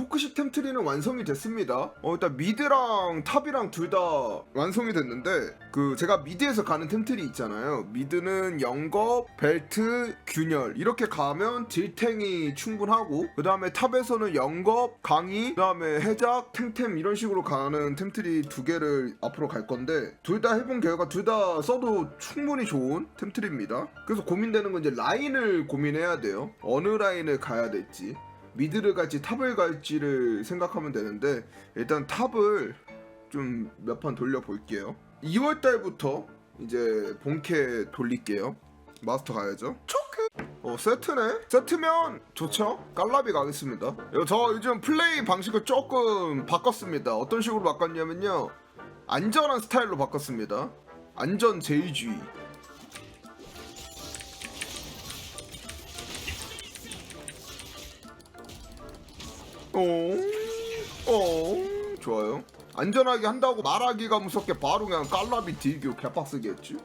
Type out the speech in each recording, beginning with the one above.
코크식 템트리는 완성이 됐습니다. 어, 일단 미드랑 탑이랑 둘 다 완성이 됐는데 그 제가 미드에서 가는 템트리 있잖아요. 미드는 영겁, 벨트, 균열 이렇게 가면 딜탱이 충분하고 그 다음에 탑에서는 영겁, 강의, 그 다음에 해작, 탱템 이런 식으로 가는 템트리 두 개를 앞으로 갈 건데 둘 다 해본 결과 둘 다 써도 충분히 좋은 템트리입니다. 그래서 고민되는 건 이제 라인을 고민해야 돼요. 어느 라인을 가야 될지. 미드를 갈지 탑을 갈지를 생각하면 되는데 일단 탑을 좀 몇 판 돌려볼게요. 2월 달부터 이제 본캐 돌릴게요. 마스터 가야죠. 초크! 어 세트네. 세트면 좋죠? 깔라비 가겠습니다. 요, 저 요즘 플레이 방식을 조금 바꿨습니다. 어떤 식으로 바꿨냐면요. 안전한 스타일로 바꿨습니다. 안전 제의주의 어, 어, 좋아요. 안전하게 한다고 말하기가 무섭게 바로 그냥 깔라비 딜교 개빡쓰게 했지.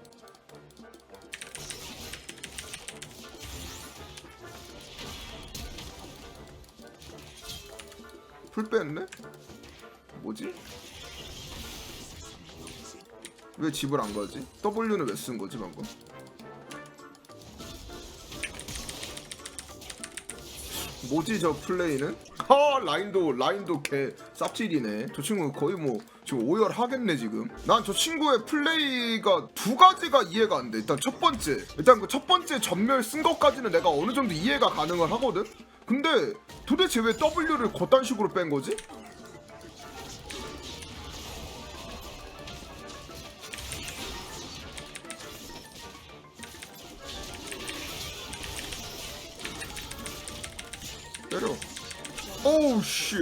풀 뺐네? 뭐지? 왜 집을 안 가지? W는 왜 쓴 거지 방금? 뭐지 저 플레이는? 아 라인도 라인도 개 쌉질이네. 저 친구 거의 뭐 지금 오열 하겠네 지금. 난 저 친구의 플레이가 두 가지가 이해가 안 돼. 일단 첫 번째. 일단 그 첫 번째 전멸 쓴 것까지는 내가 어느 정도 이해가 가능을 하거든? 근데 도대체 왜 W를 그딴 식으로 뺀 거지? 때려. 오우 씨.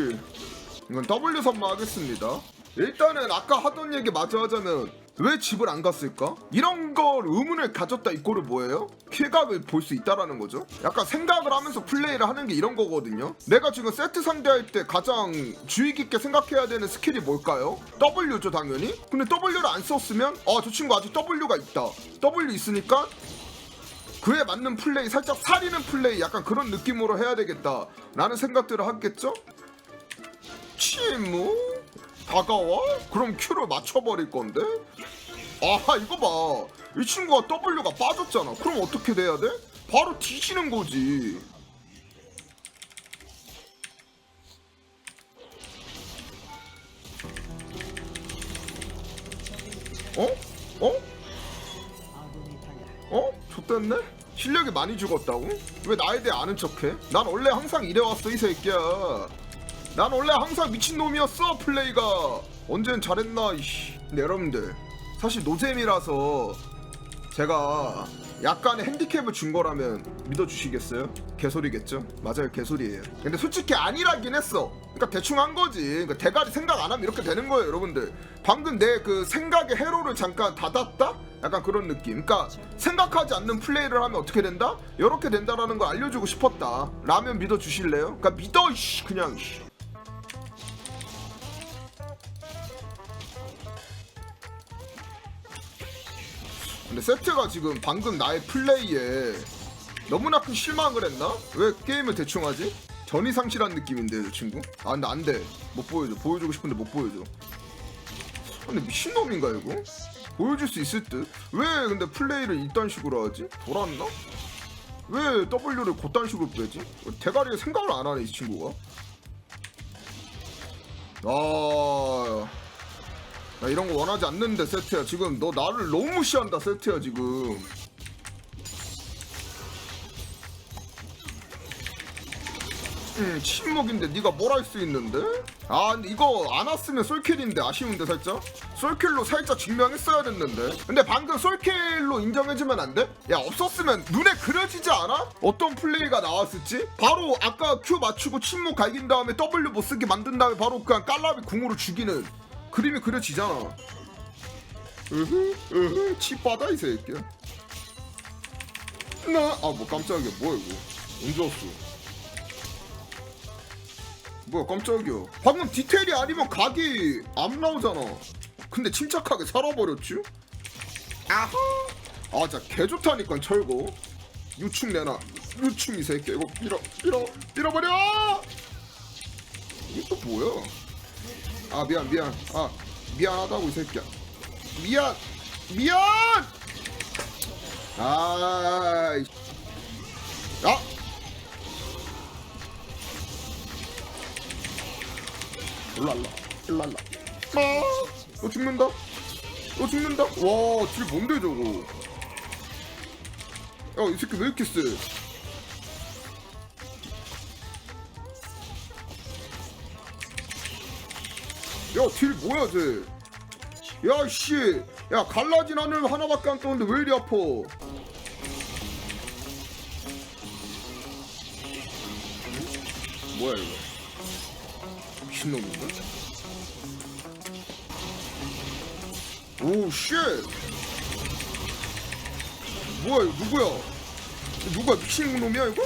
이건 W 선마하겠습니다. 일단은 아까 하던 얘기 마저 하자면 왜 집을 안 갔을까? 이런 걸 의문을 가졌다 이거를 뭐예요? 킬각을 볼 수 있다라는 거죠. 약간 생각을 하면서 플레이를 하는 게 이런 거거든요. 내가 지금 세트 상대할 때 가장 주의 깊게 생각해야 되는 스킬이 뭘까요? W죠 당연히. 근데 W를 안 썼으면 아 저 친구 아직 W가 있다. W 있으니까 그에 맞는 플레이 살짝 살리는 플레이 약간 그런 느낌으로 해야 되겠다 라는 생각들을 하겠죠? 치무? 다가와? 그럼 Q를 맞춰버릴 건데? 아 이거 봐 이 친구가 W가 빠졌잖아 그럼 어떻게 돼야 돼? 바로 뒤지는 거지 어? 좆됐네? 실력이 많이 죽었다고? 왜 나에 대해 아는 척해? 난 원래 항상 이래왔어 이 새끼야 난 원래 항상 미친놈이었어 플레이가 언젠 잘했나 이씨 근데 여러분들 사실 노잼이라서 제가 약간의 핸디캡을 준 거라면 믿어주시겠어요? 개소리겠죠? 맞아요 개소리예요 근데 솔직히 아니라긴 했어 그러니까 대충 한 거지 그러니까 대가리 생각 안 하면 이렇게 되는 거예요 여러분들 방금 내 그 생각의 회로를 잠깐 닫았다? 약간 그런 느낌 그러니까 생각하지 않는 플레이를 하면 어떻게 된다? 이렇게 된다라는 걸 알려주고 싶었다 라면 믿어주실래요? 그러니까 믿어 그냥 근데 세트가 지금 방금 나의 플레이에 너무나 큰 실망을 했나? 왜 게임을 대충 하지? 전이 상실한 느낌인데 저 친구? 아 근데 안돼 못 보여줘 보여주고 싶은데 못 보여줘 아, 근데 미친놈인가 이거? 보여줄 수 있을 듯? 왜 근데 플레이를 이딴 식으로 하지? 돌았나? 왜 W를 그딴 식으로 빼지? 대가리에 생각을 안 하네 이 친구가 아... 나 이런 거 원하지 않는데 세트야 지금 너 나를 너무 무시한다 세트야 지금 음 침묵인데 네가 뭘 할 수 있는데? 아 이거 안 왔으면 솔킬인데 아쉬운데 살짝 솔킬로 살짝 증명했어야 됐는데 근데 방금 솔킬로 인정해주면 안 돼? 야 없었으면 눈에 그려지지 않아? 어떤 플레이가 나왔을지? 바로 아까 Q 맞추고 침묵 갈긴 다음에 W 못 쓰게 만든 다음에 바로 그냥 깔라비 궁으로 죽이는 그림이 그려지잖아. 으흐 으흐 치바다 이 새끼야. 나아뭐 깜짝이야. 뭐야 이거? 언제 왔어? 뭐야 깜짝이야. 방금 디테일이 아니면 각이 안 나오잖아. 근데 침착하게 살아버렸지? 아하! 아 진짜 개좋다니까 철거. 유충 내놔. 유충 이 새끼 이거 밀어 밀어 밀어버려! 이거 뭐야? 아 미안 미안. 아 미안하다고 이 새끼야. 미안! 미안! 아 이- 야! 일랄라 일랄라. 아너 죽는다? 너 죽는다? 와딜 뭔데 저거? 야이 새끼 왜 이렇게 세 야, 딜 뭐야, 쟤? 야, 씨. 야, 갈라진 하늘 하나밖에 안 떠는데 왜 이리 아파? 뭐야, 이거? 미친놈인가? 오, 쉣! 뭐야, 이거 누구야? 누가 미친놈이야, 이거?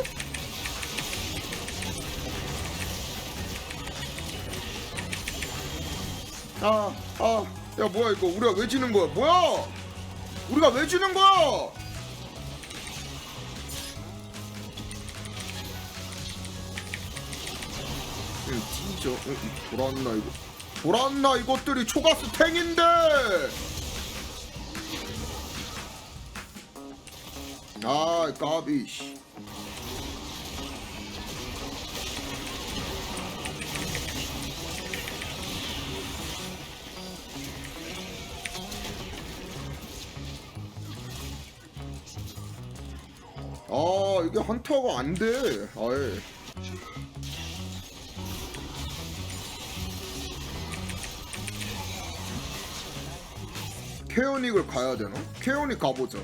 아, 아, 야 뭐야 이거 우리가 왜 지는 거야? 뭐야? 우리가 왜 지는 거야? 응, 뒤져. 응, 응, 돌았나 이거? 돌았나 이것들이 초가스 탱인데? 아, 까비. 씨. 아 이게 한타가 안 돼. 아예. 케어닉을 가야 되나? 케어닉 가보자. 야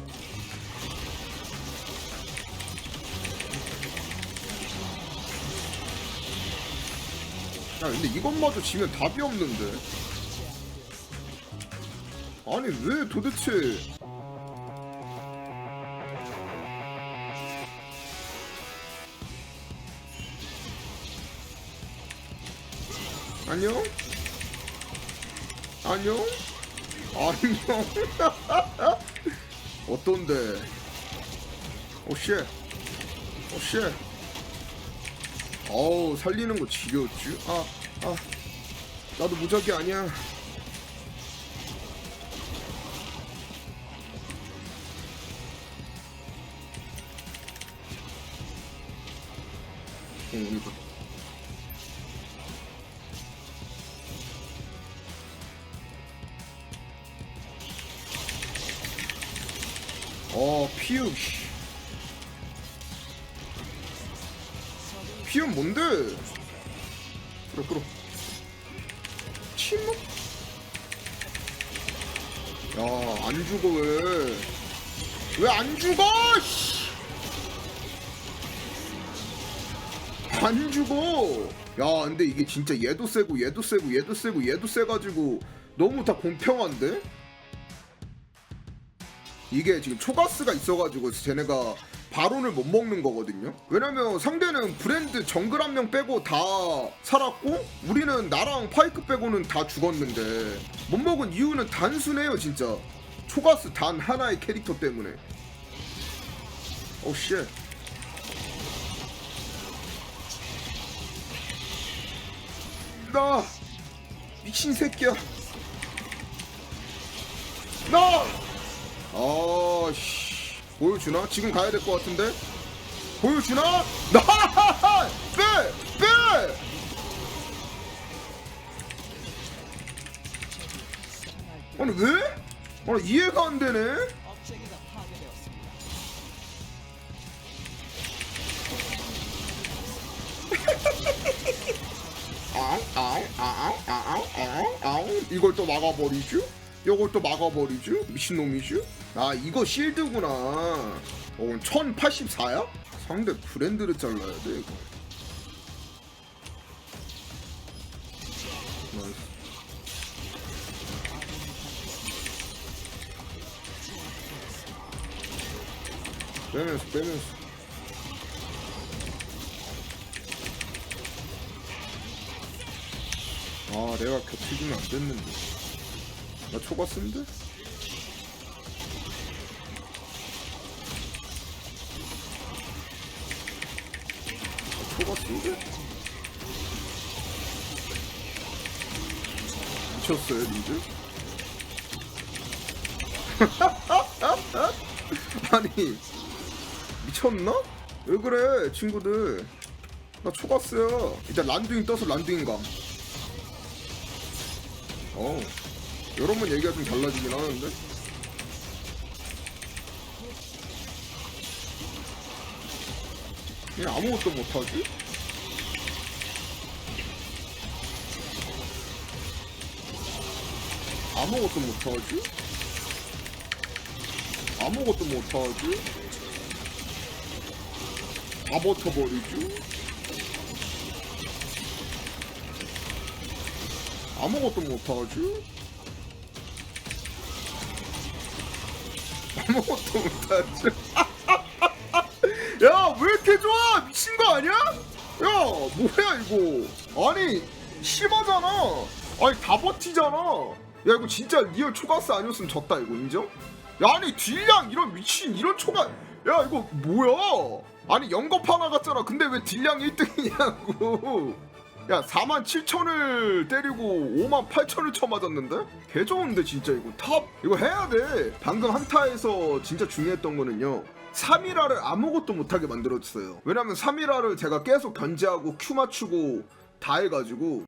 근데 이것마저 지면 답이 없는데. 아니 왜 도대체 안녕? 안녕? 안녕? 어떤데? 오쉣 오쉣 어우 살리는 거 지렸지? 아, 아 나도 무적이 아니야 응 이거 씨. 피읍 뭔데? 끌어 끌어 침묵? 야 안 죽어 왜? 왜 안 죽어? 씨! 안 죽어. 야 근데 이게 진짜 얘도 세고 얘도 세고 얘도 세고 얘도 세 가지고 너무 다 공평한데? 이게 지금 초가스가 있어가지고 쟤네가 바론을 못 먹는 거거든요. 왜냐면 상대는 브랜드 정글 한 명 빼고 다 살았고 우리는 나랑 파이크 빼고는 다 죽었는데 못 먹은 이유는 단순해요 진짜. 초가스 단 하나의 캐릭터 때문에. 오 쉣. 나 미친 새끼야. 나. 아씨 보여주나? 지금 가야 될 것 같은데 보여주나? 나 빼! 빼! 아니 왜? 아니 이해가 안 되네 이걸 또 막아버리죠? 이걸 또 막아버리죠? 미친놈이죠? 아 이거 실드구나 어 1084야? 상대 브랜드를 잘라야 돼 이거 나이스. 빼면서 빼면서 아 내가 겹치지면 안 됐는데 나 초과 쓴데? 나 초과 쓴데? 미쳤어요 리드? 아니 미쳤나? 왜 그래 친구들 나 초갔어요 일단 란두인 떠서 란두인 감 어, 여러분 얘기가 좀 달라지긴 하는데. 얘 아무것도 못하지? 아무것도 못하지? 아무것도 못하지? 다 버텨버리지? 아무것도 못하지? 아무것도 못하지? 야, 왜 이렇게 좋아? 미친 거 아니야? 야, 뭐야, 이거? 아니, 심하잖아. 아니, 다 버티잖아. 야, 이거 진짜 리얼 초가스 아니었으면 졌다, 이거, 인정? 야, 아니, 딜량 이런 미친, 이런 초가. 야, 이거 뭐야? 아니, 하나 같잖아. 근데 왜 딜량 1등이냐고. 야 4만 7천을 때리고 5만 8천을 쳐맞았는데? 개 좋은데 진짜 이거. 탑 이거 해야 돼. 방금 한타에서 진짜 중요했던 거는요. 3일화를 아무것도 못하게 만들었어요. 왜냐면 3일화를 제가 계속 견제하고 큐 맞추고 다 해가지고